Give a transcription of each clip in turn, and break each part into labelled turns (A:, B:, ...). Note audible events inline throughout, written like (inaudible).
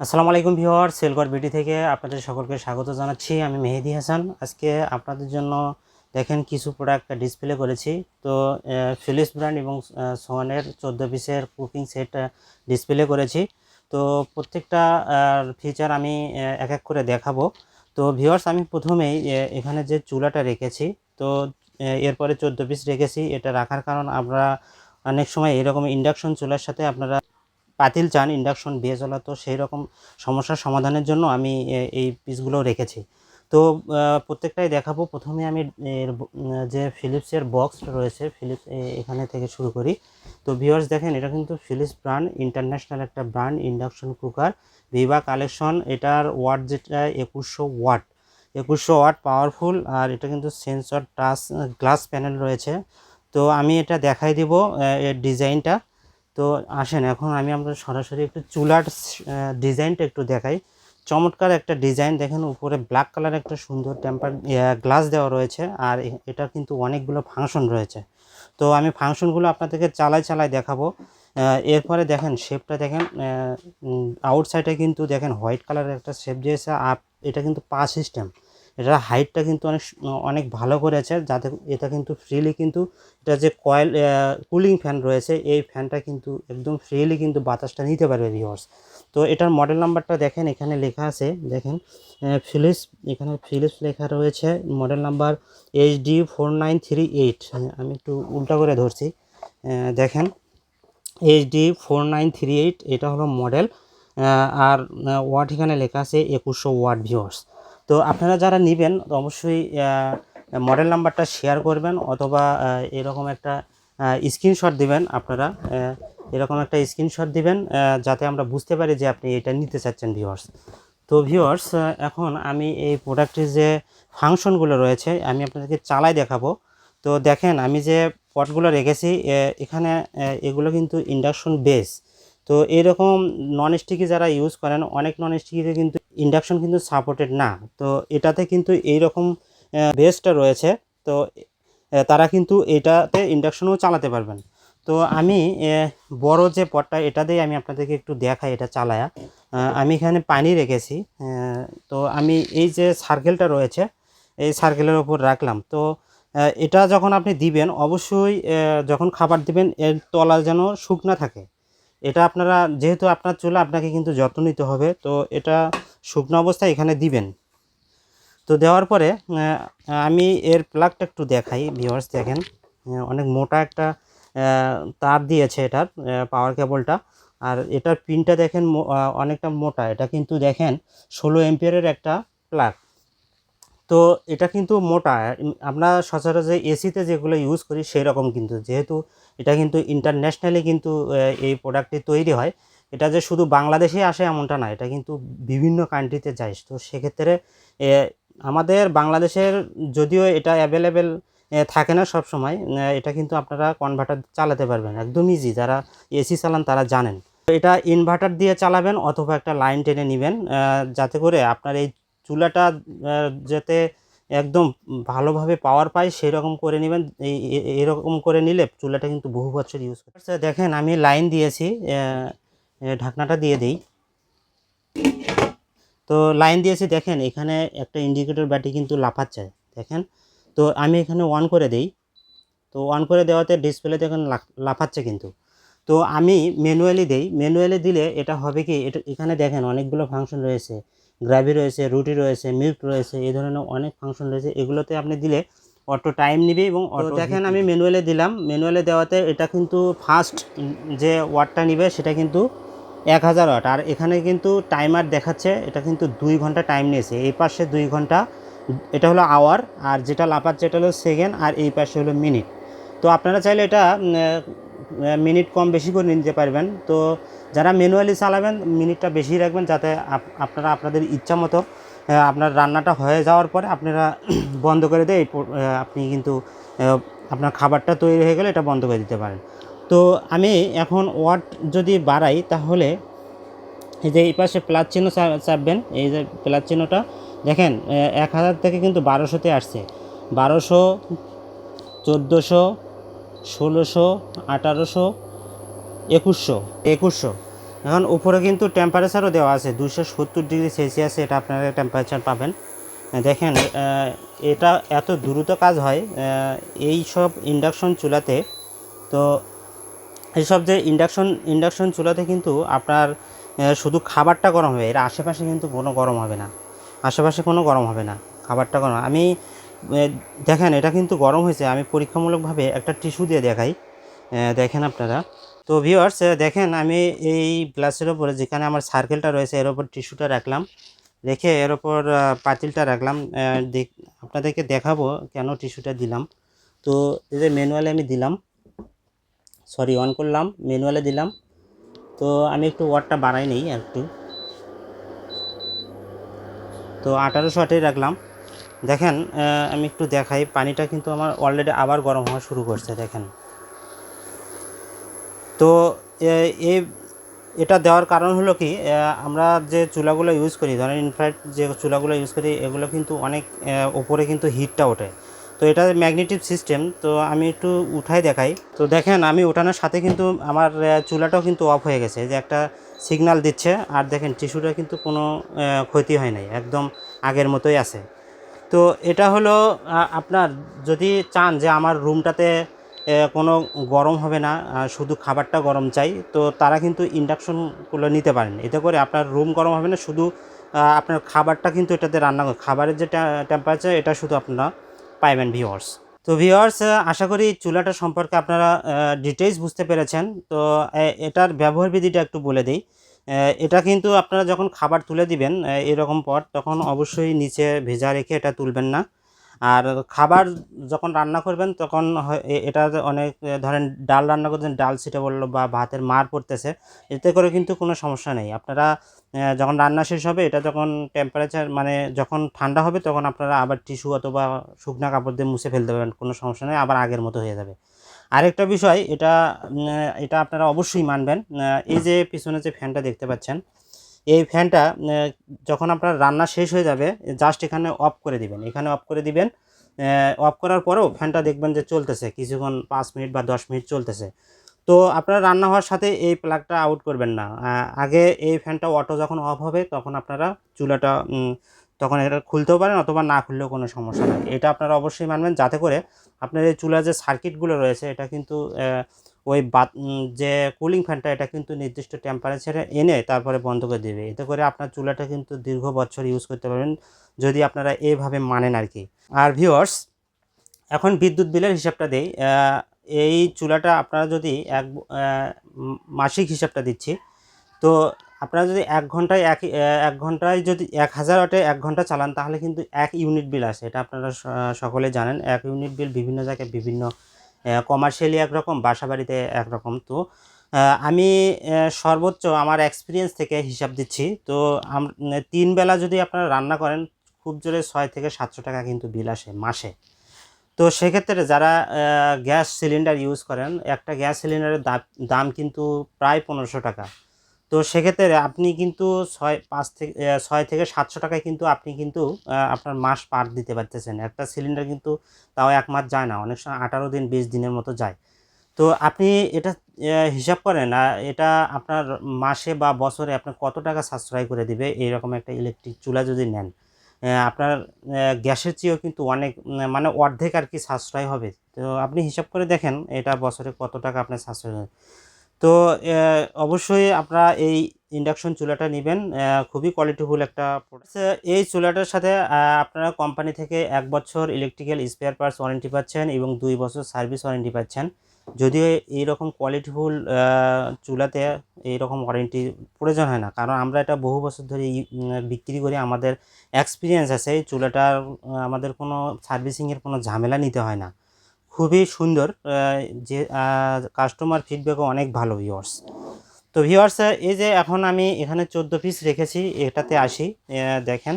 A: আসসালামু আলাইকুম ভিওয়ার সেলগড় বিটি থেকে আপনাদের সকলকে স্বাগত জানাচ্ছি। আমি মেহেদি হাসান। আজকে আপনাদের জন্য দেখেন কিছু প্রোডাক্ট ডিসপ্লে করেছি। তো ফিলিপস ব্র্যান্ড এবং সোয়ানের চোদ্দ পিসের কুকিং সেট ডিসপ্লে করেছি। তো, প্রত্যেকটা ফিচার আমি এক এক করে দেখাবো। তো ভিওয়ার্স আমি প্রথমেই এখানে যে চুলাটা রেখেছি, তো এরপরে চোদ্দ পিস রেখেছি। এটা রাখার কারণ আমরা অনেক সময় এরকম ইন্ডাকশন চুলার সাথে আপনারা পাতিল চান ইন্ডাকশন হলো তো সেই রকম সমস্যার সমাধানের জন্য আমি এই পিসগুলো রেখেছি। তো প্রত্যেকটাই দেখাবো। প্রথমে আমি যে ফিলিপসের বক্স রয়েছে ফিলিপস এখানে থেকে শুরু করি। তো ভিউয়ার্স দেখেন, এটা কিন্তু ফিলিপস ব্র্যান্ড ইন্টারন্যাশনাল একটা brand induction cooker Viva collection এটার ওয়াট যেটা, একুশশো ওয়াট একুশশো ওয়াট পাওয়ারফুল আর এটা কিন্তু সেন্সর টাচ গ্লাস প্যানেল রয়েছে। তো আমি এটা দেখাই দিব এর ডিজাইনটা তো আসেন, এখন আমি আপনার সরাসরি একটু চুলার ডিজাইনটা একটু দেখাই। চমৎকার একটা ডিজাইন, দেখেন উপরে ব্ল্যাক কালার একটা সুন্দর টেম্পার গ্লাস দেওয়া রয়েছে আর এ- এটা কিন্তু অনেকগুলো ফাংশন রয়েছে। তো আমি ফাংশনগুলো আপনাদেরকে চালাই চালাই দেখাবো। এরপরে দেখেন শেপটা দেখেন আউটসাইডে কিন্তু দেখেন হোয়াইট কালারের একটা শেপ দিয়েছে আর এটা কিন্তু পা সিস্টেম এটা হাইটটা কিন্তু অনেক অনেক ভালো করেছে। যাতে এটা কিন্তু ফ্রিলি কিন্তু, এটা যে কয়েল কুলিং ফ্যান রয়েছে, এই ফ্যানটা কিন্তু একদম ফ্রিলি কিন্তু বাতাসটা নিতে পারবে ভিউয়ার্স তো এটার মডেল নাম্বারটা দেখেন, এখানে লেখা আছে, দেখেন ফিলিপস এখানে ফিলিপস লেখা রয়েছে model number H D four nine three eight আমি একটু উল্টা করে ধরছি। দেখেন H D four nine three eight এটা হলো মডেল আর ওয়াট এখানে লেখা আছে একুশশো ওয়াট ভিউয়ার্স তো আপনারা যারা নেবেন, অবশ্যই মডেল নাম্বারটা শেয়ার করবেন অথবা এরকম একটা স্ক্রিনশট দিবেন আপনারা এরকম একটা স্ক্রিনশট দিবেন যাতে আমরা বুঝতে পারি যে আপনি এটা নিতে চাচ্ছেন ভিউয়ার্স তো ভিউয়ার্স এখন আমি এই প্রোডাক্টের যে ফাংশনগুলো রয়েছে, আমি আপনাদেরকে চালাই দেখাবো। তো দেখেন, আমি যে পটগুলো রেখেছি এখানে এগুলো কিন্তু ইন্ডাকশন বেস তো এরকম নন স্টিকি যারা ইউজ করেন, অনেক নন স্টিকিতে কিন্তু ইন্ডাকশন কিন্তু সাপোর্টেড না। তো এটাতে কিন্তু এই রকম বেসটা রয়েছে। তো তারা কিন্তু এটাতে ইন্ডাকশনও চালাতে পারবেন। তো আমি বড় যে পটটা, এটা দিয়ে আমি আপনাদেরকে একটু দেখাই, এটা চালায়া। আমি এখানে পানি রেখেছি। তো আমি এই যে সার্কেলটা রয়েছে, এই সার্কেলের ওপর রাখলাম। তো এটা যখন আপনি দিবেন, অবশ্যই যখন খাবার দিবেন, এর তলা যেন শুকনা থাকে। এটা আপনারা যেহেতু আপনার চুলা, আপনাকে কিন্তু যত্ন নিতে হবে। তো এটা শুকনো অবস্থায় এখানে দিবেন। তো দেওয়ার পরে আমি এর প্লাগটা একটু দেখাই ভিউয়ার্স দেখেন। অনেক মোটা একটা তার দিয়েছে এটার পাওয়ার কেবলটা আর এটার পিনটা দেখেন অনেকটা মোটা। এটা কিন্তু দেখেন ষোলো এম্পিয়ারের একটা প্লাগ তো এটা কিন্তু মোটা। আমরা সচরাচর এসিতে যেগুলো ইউজ করি সেই রকম কিন্তু। যেহেতু এটা কিন্তু ইন্টারন্যাশনালি কিন্তু এই প্রোডাক্টটি তৈরি হয়। এটা যে শুধু বাংলাদেশে আসে এমনটা না, এটা কিন্তু বিভিন্ন কান্ট্রিতে যায়। তো সেক্ষেত্রে আমাদের বাংলাদেশের যদিও এটা অ্যাভেলেবেল থাকে না সব সময় এটা কিন্তু আপনারা কনভার্টার চালাতে পারবেন। একদম ইজি যারা এসি চালান তারা জানেন। এটা ইনভার্টার দিয়ে চালাবেন অথবা একটা লাইন টেনে নেবেন যাতে করে আপনার এই চুলাটা যাতে একদম ভালোভাবে পাওয়ার পায় সেই রকম করে নেবেন। এরকম করে নিলে চুলাটা কিন্তু বহু বছর ইউজ করতে আচ্ছা, দেখেন আমি লাইন দিয়েছি ঢাকনাটা দিয়ে দিই। তো লাইন দিয়েছি দেখেন এখানে একটা ইন্ডিকেটর ব্যাটি কিন্তু লাফাচ্ছে দেখেন। তো আমি এখানে অন করে দেই। তো অন করে দেওয়াতে ডিসপ্লে দেখেন লাফ- লাফাচ্ছে কিন্তু। তো আমি ম্যানুয়ালি দেই। ম্যানুয়ালি দিলে এটা হবে কি এটা এখানে দেখেন অনেকগুলো ফাংশন রয়েছে। গ্রাভি রয়েছে রুটি রয়েছে মিল্ক রয়েছে এই ধরনের অনেক ফাংশন রয়েছে। এগুলোতে আপনি দিলে অটো টাইম নেবে এবং অটো দেখেন আমি ম্যানুয়ালে দিলাম। ম্যানুয়ালে দেওয়াতে এটা কিন্তু ফার্স্ট যে ওয়াটটা নিবে সেটা কিন্তু এক হাজার ওয়াট আর এখানে কিন্তু টাইমার দেখাচ্ছে এটা কিন্তু দুই ঘণ্টা টাইম নিয়েছে। এই পাশে দুই ঘণ্টা এটা হলো আওয়ার আর যেটা লাপাচ্ছে যেটা হলো সেকেন্ড আর এই পাশে হলো মিনিট তো আপনারা চাইলে এটা মিনিট কম বেশি করে নিতে পারবেন। তো যারা ম্যানুয়ালি চালাবেন মিনিটটা বেশি রাখবেন যাতে আপ- আপনারা আপনাদের ইচ্ছা মতো আপনার রান্নাটা হয়ে যাওয়ার পরে আপনারা (clears throat) বন্ধ করে দিয়ে আপনি কিন্তু আপনার খাবারটা তৈরি হয়ে গেলে এটা বন্ধ করে দিতে পারেন। তো আমি এখন ওয়াট যদি বাড়াই, তাহলে এই যে এই পাশে প্লাস চিহ্ন চাপবেন, এই যে প্লাস চিহ্নটা, দেখেন এক হাজার থেকে কিন্তু বারোশোতে আসছে। বারোশো, চোদ্দোশো, ষোলোশো, আঠারোশো একুশশো। একুশশো। এখন উপরে কিন্তু টেম্পারেচারও দেওয়া আছে দুশো সত্তর ডিগ্রি সেলসিয়াসে এটা আপনারা টেম্পারেচার পাবেন। দেখেন এটা এত দ্রুত কাজ হয় এই সব ইন্ডাকশন চুলাতে। তো এইসব যে ইন্ডাকশন ইন্ডাকশন চুলাতে কিন্তু আপনার শুধু খাবারটা গরম হবে, এর আশেপাশে কিন্তু কোনো গরম হবে না। আশেপাশে কোনো গরম হবে না, খাবারটা গরম। আমি দেখেন, এটা কিন্তু গরম হয়েছে, আমি পরীক্ষামূলকভাবে একটা টিস্যু দিয়ে দেখাই। দেখেন আপনারা। তো ভিউয়ার্স দেখেন আমি এই গ্লাসের ওপরে যেখানে আমার সার্কেলটা রয়েছে, এর ওপর টিস্যুটা রাখলাম। রেখে এর ওপর পাতিলটা রাখলাম। আপনাদেরকে দেখাবো কেন টিস্যুটা দিলাম। তো এই যে ম্যানুয়ালে আমি দিলাম সরি অন করলাম ম্যানুয়ালে দিলাম। তো আমি একটু ওয়াটটা বাড়াই নেই একটু। তো আঠারোশো আটেই রাখলাম। দেখেন আমি একটু দেখাই, পানিটা কিন্তু আমার অলরেডি আবার গরম হওয়া শুরু করছে, দেখেন। তো, এ- এ, এটা দেওয়ার কারণ হলো কি আমরা যে চুলাগুলো ইউজ করি, ধরেন ইনফ্রাইট যে চুলাগুলো ইউজ করি, এগুলো কিন্তু অনেক ওপরে কিন্তু হিটটা ওঠে। তো এটা ম্যাগনেটিক সিস্টেম তো আমি একটু উঠাই দেখাই। তো দেখেন, আমি ওঠানোর সাথে কিন্তু আমার চুলাটাও কিন্তু অফ হয়ে গেছে, যে একটা সিগন্যাল দিচ্ছে। আর দেখেন টিস্যুটা কিন্তু কোনো ক্ষতি হয় নাই, একদম আগের মতোই আছে। তো এটা হলো আপনার যদি চান যে আমার রুমটাতে কোনো গরম হবে না শুধু খাবারটা গরম চাই। তো তারা কিন্তু ইন্ডাকশনগুলো নিতে পারেন। এতে করে আপনার রুম গরম হবে না, শুধু আপনার খাবারটা কিন্তু এটাতে রান্না করে, খাবারের যে টেম্পারেচার এটা শুধু আপনারা পাইবেন ভিওয়ার্স তো ভিওয়ার্স আশা করি চুলাটা সম্পর্কে আপনারা ডিটেলস বুঝতে পেরেছেন। তো এটার ব্যবহার বিধিটা একটু বলে দিই। এটা কিন্তু আপনারা যখন খাবার তুলে দিবেন এরকম পট, তখন অবশ্যই নিচে ভেজা রেখে এটা তুলবেন না। আর খাবার যখন রান্না করবেন, তখন এটা অনেক ধরেন ডাল রান্না করছেন, ডাল ছিটে বলল বা ভাতের মার পড়তেছে, এতে করে কিন্তু কোনো সমস্যা নেই। আপনারা যখন রান্না শেষ হবে, এটা যখন টেম্পারেচার মানে যখন ঠান্ডা হবে, তখন আপনারা আবার টিস্যু অথবা শুকনা কাপড় দিয়ে মুছে ফেলতে পারবেন, কোনো সমস্যা নেই, আবার আগের মতো হয়ে যাবে। আরেকটা বিষয়, এটা এটা আপনারা অবশ্যই মানবেন এই যে পিছনে যে ফ্যানটা দেখতে পাচ্ছেন এই ফ্যানটা যখন আপনার রান্না শেষ হয়ে যাবে জাস্ট এখানে অফ করে দিবেন। এখানে অফ করে দিবেন অফ করার পরেও ফ্যানটা দেখবেন যে চলতেছে। কিছুক্ষণ পাঁচ মিনিট বা দশ মিনিট চলতেছে। তো আপনারা রান্না হওয়ার সাথে এই প্লাগটা আউট করবেন না। আগে এই ফ্যানটা অটো যখন অফ হবে, তখন আপনারা চুলাটা তখন এটা খুলতেও পারেন অথবা না খুললেও কোনো সমস্যা নেই। এটা আপনারা অবশ্যই মানবেন। যাতে করে আপনার এই চুলার যে সার্কিটগুলো রয়েছে, এটা কিন্তু ওই বাত যে কুলিং ফ্যানটা এটা কিন্তু নির্দিষ্ট টেম্পারেচারে এনে তারপরে বন্ধ করে দেবে। এতে করে আপনার চুলাটা কিন্তু দীর্ঘ বছর ইউজ করতে পারবেন যদি আপনারা এইভাবে মানেন আর কি আর ভিউয়ার্স এখন বিদ্যুৎ বিলের হিসাবটা দেই। এই চুলাটা আপনারা যদি এক মাসিক হিসাবটা দিচ্ছি, তো আপনারা যদি এক ঘন্টায় এক এক ঘন্টায় যদি এক হাজার ওয়াটে এক ঘণ্টা চালান, তাহলে কিন্তু এক ইউনিট বিল আসে। এটা আপনারা সকলে জানেন। এক ইউনিট বিল বিভিন্ন জায়গায় বিভিন্ন কমার্শিয়ালি একরকম বাসা বাড়িতে একরকম। তো আমি সর্বোচ্চ আমার এক্সপিরিয়েন্স থেকে হিসাব দিচ্ছি। তো তিন বেলা যদি আপনারা রান্না করেন, খুব জোরে ছয় থেকে সাতশো টাকা কিন্তু বিল আসে মাসে। তো, সেক্ষেত্রে যারা গ্যাস সিলিন্ডার ইউজ করেন, একটা গ্যাস সিলিন্ডারের দাম কিন্তু প্রায় পনেরোশো টাকা। তো সেক্ষেত্রে আপনি কিন্তু ছয়, পাঁচ থেকে ছয় থেকে সাতশো টাকায় কিন্তু আপনি কিন্তু আপনার মাস পার দিতে পারতেছেন। একটা সিলিন্ডার কিন্তু তাও এক মাস যায় না, অনেক সময় আঠারো দিন, বিশ দিনের মতো যায়। তো আপনি এটা হিসাব করেন এটা আপনার মাসে বা বছরে আপনার কত টাকা সাশ্রয় করে দিবে? এইরকম একটা ইলেকট্রিক চুলা যদি নেন আপনার গ্যাসের চেয়েও কিন্তু অনেক মানে অর্ধেক আর কি সাশ্রয় হবে। তো আপনি হিসাব করে দেখেন, এটা বছরে কত টাকা আপনার সাশ্রয় হবে তো অবশ্যই আপনারা এই ইন্ডাকশন চুলাটা নেবেন খুবই কোয়ালিটিফুল একটা প্রোডাক্ট এই চুলাটার সাথে আপনারা কোম্পানি থেকে এক বছর ইলেকট্রিক্যাল স্পেয়ার পার্টস ওয়ারেন্টি পাচ্ছেন এবং দুই বছর সার্ভিস ওয়ারেন্টি পাচ্ছেন। যদিও এইরকম কোয়ালিটিফুল চুলাতে এইরকম ওয়ারেন্টি প্রয়োজন হয় না, কারণ আমরা এটা বহু বছর ধরে বিক্রি করি, আমাদের এক্সপিরিয়েন্স আছে, এই চুলাটার, আমাদের কোনো সার্ভিসিংয়ের কোনো ঝামেলা নিতে হয় না। খুবই সুন্দর যে কাস্টমার ফিডব্যাকও অনেক ভালো ভিওয়ার্স তো ভিওয়ার্স এই যে এখন আমি এখানে চোদ্দ পিস রেখেছি, এটাতে আসি দেখেন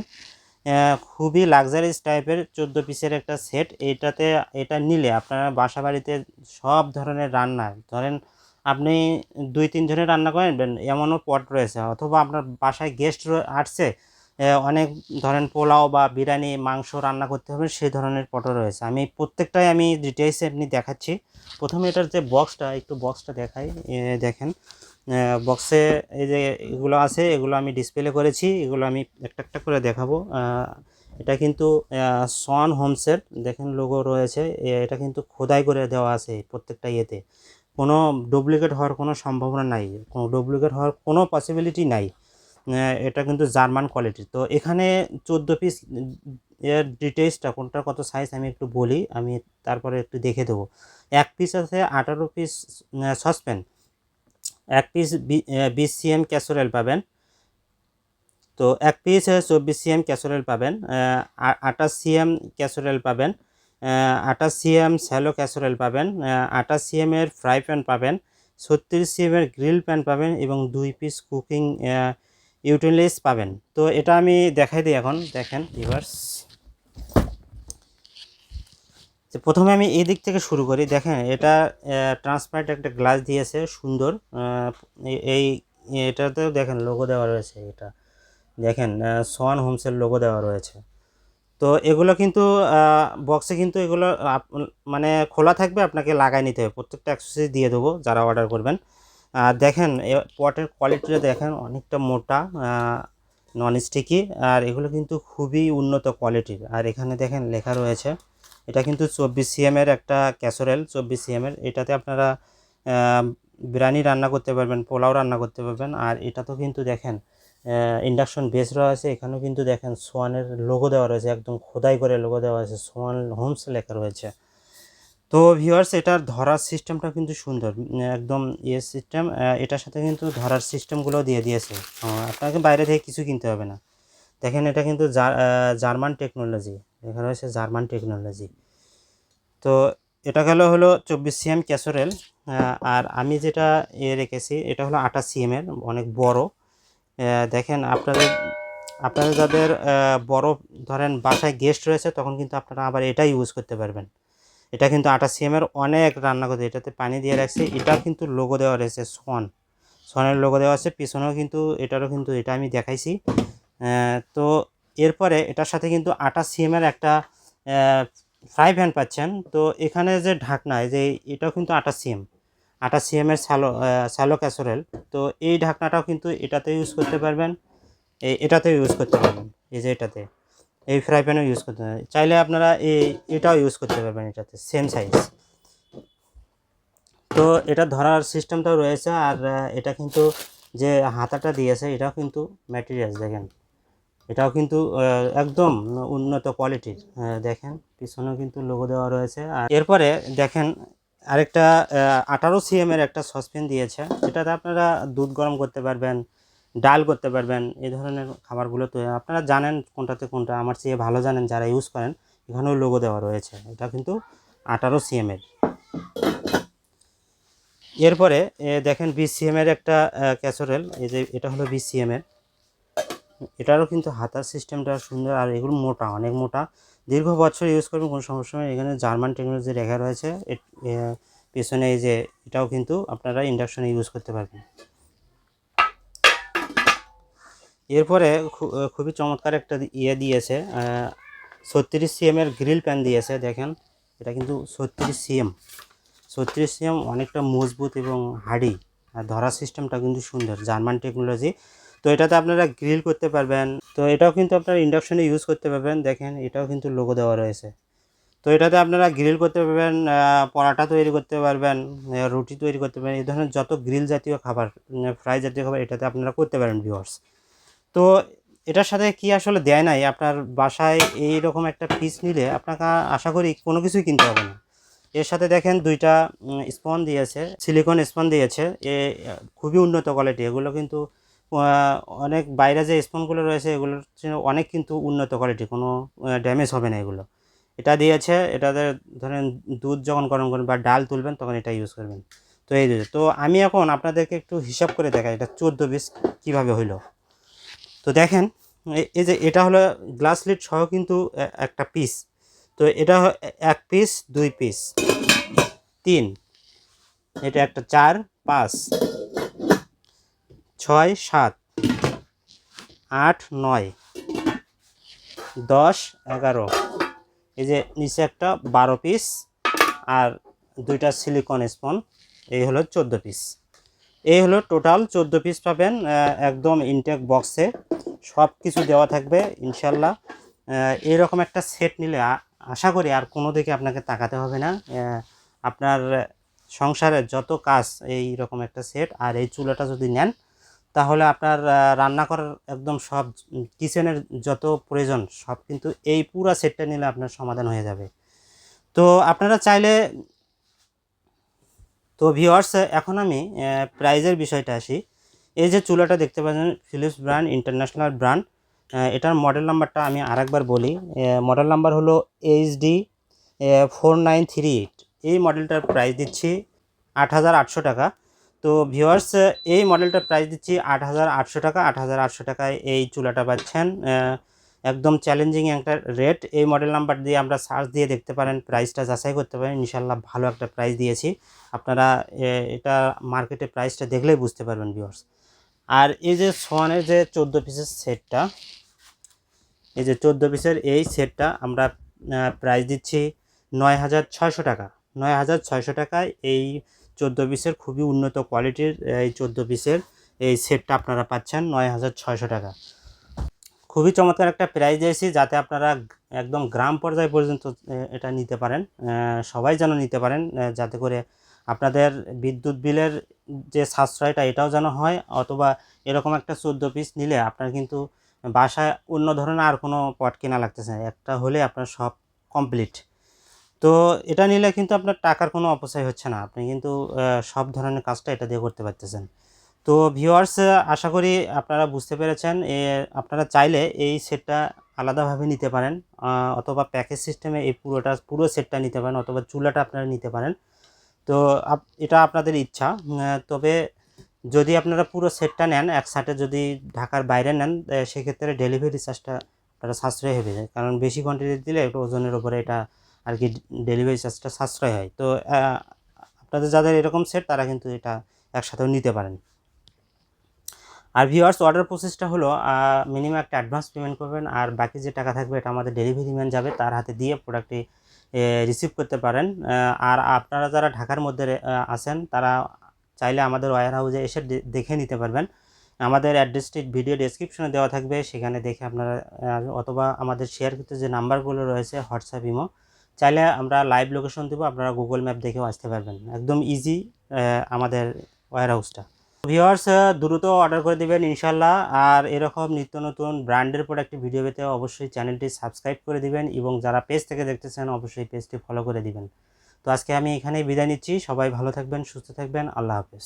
A: খুবই লাক্সারিস টাইপের চোদ্দ পিসের একটা সেট এটাতে, এটা নিলে আপনারা বাসা বাড়িতে সব ধরনের রান্না, ধরেন আপনি দুই, তিন জনের রান্না করেন এমনও পট রয়েছে, অথবা আপনার বাসায় গেস্ট আসছে অনেক ধরেন পোলাও বা বিরিয়ানি, মাংস রান্না করতে হবে, সেই ধরনের পটও রয়েছে। আমি প্রত্যেকটাই আমি ডিটেলসে আপনি দেখাচ্ছি। প্রথমে এটার যে বক্সটা একটু বক্সটা দেখাই দেখেন। বক্সে এই যে এগুলো আছে, এগুলো আমি ডিসপ্লে করেছি, এগুলো আমি একটা একটা করে দেখাবো। এটা কিন্তু সন হোমসের দেখেন লোগো রয়েছে। এটা কিন্তু খোদাই করে দেওয়া আছে প্রত্যেকটা ইয়েতে। কোনো ডুপ্লিকেট হওয়ার কোনো সম্ভাবনা নাই। কোনো ডুপ্লিকেট হওয়ার কোনো পসিবিলিটি নাই। এটা কিন্তু জার্মান কোয়ালিটি তো এখানে চোদ্দ পিস এর ডিটেলসটা কোনটার কত সাইজ আমি একটু বলি, আমি তারপরে একটু দেখে দেবো। এক পিস আছে আঠারো পিস সসপ্যান এক পিস বিশ সিএম ক্যাসোরেল পাবেন। তো এক পিস চব্বিশ সিএম ক্যাসোরেল পাবেন আঠাশ সিএম ক্যাসোরেল পাবেন আঠাশ সিএম স্যালো ক্যাসোরেল পাবেন আঠাশ সিএম এর ফ্রাই প্যান পাবেন, ছত্রিশ সিএম এর গ্রিল প্যান পাবেন এবং দুই পিস কুকিং ইউটেলিস পাবেন। তো এটা আমি দেখাই দিই এখন, দেখেন ভিভার্স তো প্রথমে আমি এই দিক থেকে শুরু করি, দেখেন এটা ট্রান্সপারেন্ট একটা গ্লাস দিয়েছে, সুন্দর। এই- এটাতেও দেখেন লোগো দেওয়া রয়েছে এটা। দেখেন সোয়ান হোমসের লোগো দেওয়া রয়েছে। তো এগুলো কিন্তু বক্সে কিন্তু এগুলো মানে খোলা থাকবে, আপনাকে লাগাই নিতে হবে। প্রত্যেকটা অ্যাক্সেসরি দিয়ে দেবো, যারা অর্ডার করবেন। দেখেন পটের কোয়ালিটিটা দেখেন অনেকটা মোটা নন স্টিকি আর এগুলো কিন্তু খুবই উন্নত কোয়ালিটির আর এখানে দেখেন লেখা রয়েছে, এটা কিন্তু চব্বিশ সিএমের একটা ক্যাসোরেল চব্বিশ সিএমের এটাতে আপনারা বিরিয়ানি রান্না করতে পারবেন, পোলাও রান্না করতে পারবেন। আর এটা তো কিন্তু দেখেন ইন্ডাকশন বেস রয়েছে এখানেও কিন্তু দেখেন সোয়ানের লোগো দেওয়া রয়েছে, একদম খোদাই করে লোগো দেওয়া আছে, সোয়ান হোমস লেখা রয়েছে। তো ভিউয়ার্স এটার ধরার সিস্টেমটা কিন্তু সুন্দর। একদম ইয়ে সিস্টেম এটার সাথে কিন্তু ধরার সিস্টেমগুলো দিয়ে দিয়েছে। আপনাকে বাইরে থেকে কিছু কিনতে হবে না। দেখেন, এটা কিন্তু জার্মান টেকনোলজি এখানে রয়েছে জার্মান টেকনোলজি তো এটা গেল হলো চব্বিশ সিএম ক্যাসোরেল আর আমি যেটা এ রেখেছি, এটা হলো আঠাশ সিএম এর, অনেক বড়। দেখেন, আপনাদের আপনাদের যাদের বড় ধরেন বাসায় গেস্ট রয়েছে, তখন কিন্তু আপনারা আবার এটাই ইউজ করতে পারবেন। এটা কিন্তু আটা সিএমের অনেক রান্না করতে এটাতে পানি দিয়ে রাখছে, এটা কিন্তু লোগো দেওয়া রয়েছে সন সনের লোগো দেওয়া আছে, পিছনেও কিন্তু, এটারও কিন্তু এটা আমি দেখাইছি। তো এরপরে এটার সাথে কিন্তু আটা সিএমের একটা ফ্রাই প্যান পাচ্ছেন। তো এখানে যে ঢাকনা, এই যে এটাও কিন্তু আটা সিএম আটা সিএমের স্যালো স্যালো ক্যাসোরেল তো এই ঢাকনাটাও কিন্তু এটাতে ইউজ করতে পারবেন এই এটাতেও ইউজ করতে পারবেন, এই যে এটাতে। এই ফ্রাই প্যানও ইউজ করতে পারবেন চাইলে আপনারা এই এটাও ইউজ করতে পারবেন এটাতে সেম সাইজ তো এটা ধরার সিস্টেমটাও রয়েছে আর এটা কিন্তু যে হাতাটা দিয়েছে, এটাও কিন্তু ম্যাটেরিয়ালস দেখেন। এটাও কিন্তু একদম উন্নত কোয়ালিটির দেখেন, পিছনেও কিন্তু লোগো দেওয়া রয়েছে। আর এরপরে দেখেন, আরেকটা আঠারো সিএম এর একটা সসপ্যান দিয়েছে। এটাতে আপনারা দুধ গরম করতে পারবেন ডাল করতে পারবেন, এই ধরনের খাবারগুলো তো আপনারা জানেন কোনটাতে কোনটা। আমার চেয়ে ভালো জানেন যারা ইউজ করেন, এখানেও লোগো দেওয়া রয়েছে। এটা কিন্তু আঠারো সিএম এর। এরপরে দেখেন বিসিএম এর একটা ক্যাসোরেল এই যে এটা হলো বিসিএম এর। এটারও কিন্তু হাতার সিস্টেমটা সুন্দর আর এগুলো মোটা, অনেক মোটা। দীর্ঘ বছর ইউজ করবেন, কোনো সমস্যা নেই। এখানে জার্মান টেকনোলজি লেখা রয়েছে। পেছনে এই যে এটাও কিন্তু আপনারা ইন্ডাকশনে ইউজ করতে পারবেন। এরপরে খুবই চমৎকার একটা ইয়ে দিয়েছে ছত্রিশ সিএম এর গ্রিল প্যান দিয়েছে, দেখেন। এটা কিন্তু ছত্রিশ সিএম ছত্রিশ সিএম অনেকটা মজবুত এবং হার্ডি, আর ধরার সিস্টেমটা কিন্তু সুন্দর, জার্মান টেকনোলজি। তো এটাতে আপনারা গ্রিল করতে পারবেন, তো এটাও কিন্তু আপনারা ইন্ডাকশনে ইউজ করতে পারবেন, দেখেন, এটাও কিন্তু লোগো দেওয়া রয়েছে। তো এটাতে আপনারা গ্রিল করতে পারবেন পরাটা তৈরি করতে পারবেন রুটি তৈরি করতে পারবেন, এই ধরনের যত গ্রিল জাতীয় খাবার ফ্রাই জাতীয় খাবার, এটাতে আপনারা করতে পারেন ভিওয়ার্স তো এটার সাথে কি আসলে দেয় নাই? আপনার বাসায় এই রকম একটা পিস নিলে আপনাকে আশা করি কোনো কিছুই কিনতে হবে না। এর সাথে দেখেন দুইটা স্পন দিয়েছে সিলিকন স্পন দিয়েছে। এ, খুবই উন্নত কোয়ালিটি এগুলো কিন্তু অনেক বাইরে যে স্পনগুলো রয়েছে, এগুলোর অনেক কিন্তু উন্নত কোয়ালিটি কোনো ড্যামেজ হবে না এগুলো। এটা দিয়েছে, এটাতে ধরেন দুধ যখন গরম করবেন বা ডাল তুলবেন, তখন এটা ইউজ করবেন। তো এই তো আমি এখন আপনাদেরকে একটু হিসাব করে দেখাই, এটা চোদ্দ পিস কীভাবে হইল। তো দেখেন এই যে এটা হলো গ্লাস লিড সহ কিন্তু একটা পিস তো এটা এক পিস দুই পিস তিন, এটা একটা চার, পাঁচ। ছয়, সাত। আট, নয়। দশ, এগারো। এই যে নিচে একটা বারো পিস আর দুইটা সিলিকন স্পন এই হলো চোদ্দ পিস এই হলো টোটাল চোদ্দ পিস পাবেন একদম ইনটেক বক্সে সব কিছু দেওয়া থাকবে ইনশাল্লাহ। আহ, এরকম একটা সেট নিলে আশা করি আর কোনো দিকে আপনাকে তাকাতে হবে না। আপনার সংসারের যত কাজ এই রকম একটা সেট আর এই চুলাটা যদি নেন তাহলে আপনার রান্না করার একদম সব কিচেনের যত প্রয়োজন সব কিন্তু এই পুরো সেটটা নিলে আপনার সমাধান হয়ে যাবে। তো আপনারা চাইলে তো ভিওয়ার্স এখন আমি প্রাইজের বিষয়টা আসি। এই যে চুলাটা দেখতে পাচ্ছেন ফিলিপস ব্র্যান্ড ইন্টারন্যাশনাল ব্র্যান্ড এটার মডেল নাম্বারটা আমি আরেকবার বলি। মডেল নাম্বার হলো HD four nine three eight এই মডেলটার প্রাইস দিচ্ছি আট হাজার আটশো টাকা। তো ভিওয়ার্স এই মডেলটার প্রাইস দিচ্ছি আট হাজার আটশো টাকা। আট হাজার আটশো টাকায় এই চুলাটা পাচ্ছেন একদম চ্যালেঞ্জিং একটা রেট এই মডেল নাম্বার দিয়ে আমরা সার্চ দিয়ে দেখতে পারেন প্রাইসটা যাচাই করতে পারেন। ইনশাল্লাহ ভালো একটা প্রাইস দিয়েছি। আপনারা এটা মার্কেটে প্রাইসটা দেখলেই বুঝতে পারবেন ভিউয়ার্স আর এই যে সোয়ানের যে চোদ্দ পিসের সেটটা এই যে চোদ্দ পিসের এই সেটটা আমরা প্রাইস দিচ্ছি নয় হাজার ছয়শো টাকা। নয় হাজার ছয়শো টাকায় এই চোদ্দ পিসের খুবই উন্নত কোয়ালিটির এই চোদ্দ পিসের এই সেটটা আপনারা পাচ্ছেন নয় হাজার ছয়শো টাকা। খুবই চমৎকার একটা প্রাইস দিয়েছি যাতে আপনারা একদম গ্রাম পর্যায় পর্যন্ত এটা নিতে পারেন। সবাই যেন নিতে পারেন যাতে করে আপনাদের বিদ্যুৎ বিলের যে সাশ্রয়টা এটাও যেন হয়, অথবা এরকম একটা চোদ্দ পিস নিলে আপনার কিন্তু বাসায় অন্য ধরনের আর কোনো পট কেনা লাগতেছে না। একটা হলে আপনার সব কমপ্লিট তো এটা নিলে কিন্তু আপনার টাকার কোনো অপচয় হচ্ছে না। আপনি কিন্তু সব ধরনের কাজটা এটা দিয়ে করতে পারতেছেন। তো ভিউয়ার্স আশা করি আপনারা বুঝতে পেরেছেন আপনারা চাইলে এই সেটটা আলাদাভাবে নিতে পারেন অথবা প্যাকেজ সিস্টেমে এই পুরোটা, পুরো সেটটা নিতে পারেন, অথবা চুলাটা আপনারা নিতে পারেন। তো এটা আপনাদের ইচ্ছা তবে যদি আপনারা পুরো সেটটা নেন, একসাথে যদি ঢাকার বাইরে নেন সেক্ষেত্রে ডেলিভারি চার্জটা আপনারা সাশ্রয় হবে কারণ বেশি কোয়ান্টিটি দিলে একটু ওজনের উপরে এটা আর কি ডেলিভারি চার্জটা সাশ্রয় হয়। তো আপনাদের যাদের এরকম সেট তারা কিন্তু এটা একসাথেও নিতে পারেন। আর ভিউয়ার্স অর্ডার প্রসেসটা হলো মিনিমাম একটা অ্যাডভান্স পেমেন্ট করবেন, আর বাকি যে টাকা থাকবে, এটা আমাদের ডেলিভারি ম্যান যাবে, তার হাতে দিয়ে প্রোডাক্টটি রিসিভ করতে পারেন। আর আপনারা যারা ঢাকার মধ্যে আছেন, তারা চাইলে আমাদের ওয়ার হাউসে এসে দেখে নিতে পারবেন। আমাদের অ্যাড্রেসটি ভিডিও ডেসক্রিপশনে দেওয়া থাকবে, সেখানে দেখে আপনারা অথবা আমাদের শেয়ারকৃত যে নাম্বারগুলো রয়েছে হোয়াটসঅ্যাপ ইমো চাইলে আমরা লাইভ লোকেশন দেবো, আপনারা গুগল ম্যাপ দেখেও আসতে পারবেন। একদম ইজি আমাদের ওয়ার হাউসটা ভিওয়ার্স দ্রুত অর্ডার করে দেবেন ইনশাল্লাহ আর এরকম নিত্য নতুন ব্র্যান্ডের প্রোডাক্টের ভিডিও পেতে অবশ্যই চ্যানেলটি সাবস্ক্রাইব করে দিবেন এবং যারা পেজ থেকে দেখতেছেন, অবশ্যই পেজটি ফলো করে দিবেন। তো আজকে আমি এখানেই বিদায় নিচ্ছি। সবাই ভালো থাকবেন, সুস্থ থাকবেন। আল্লাহ হাফেজ।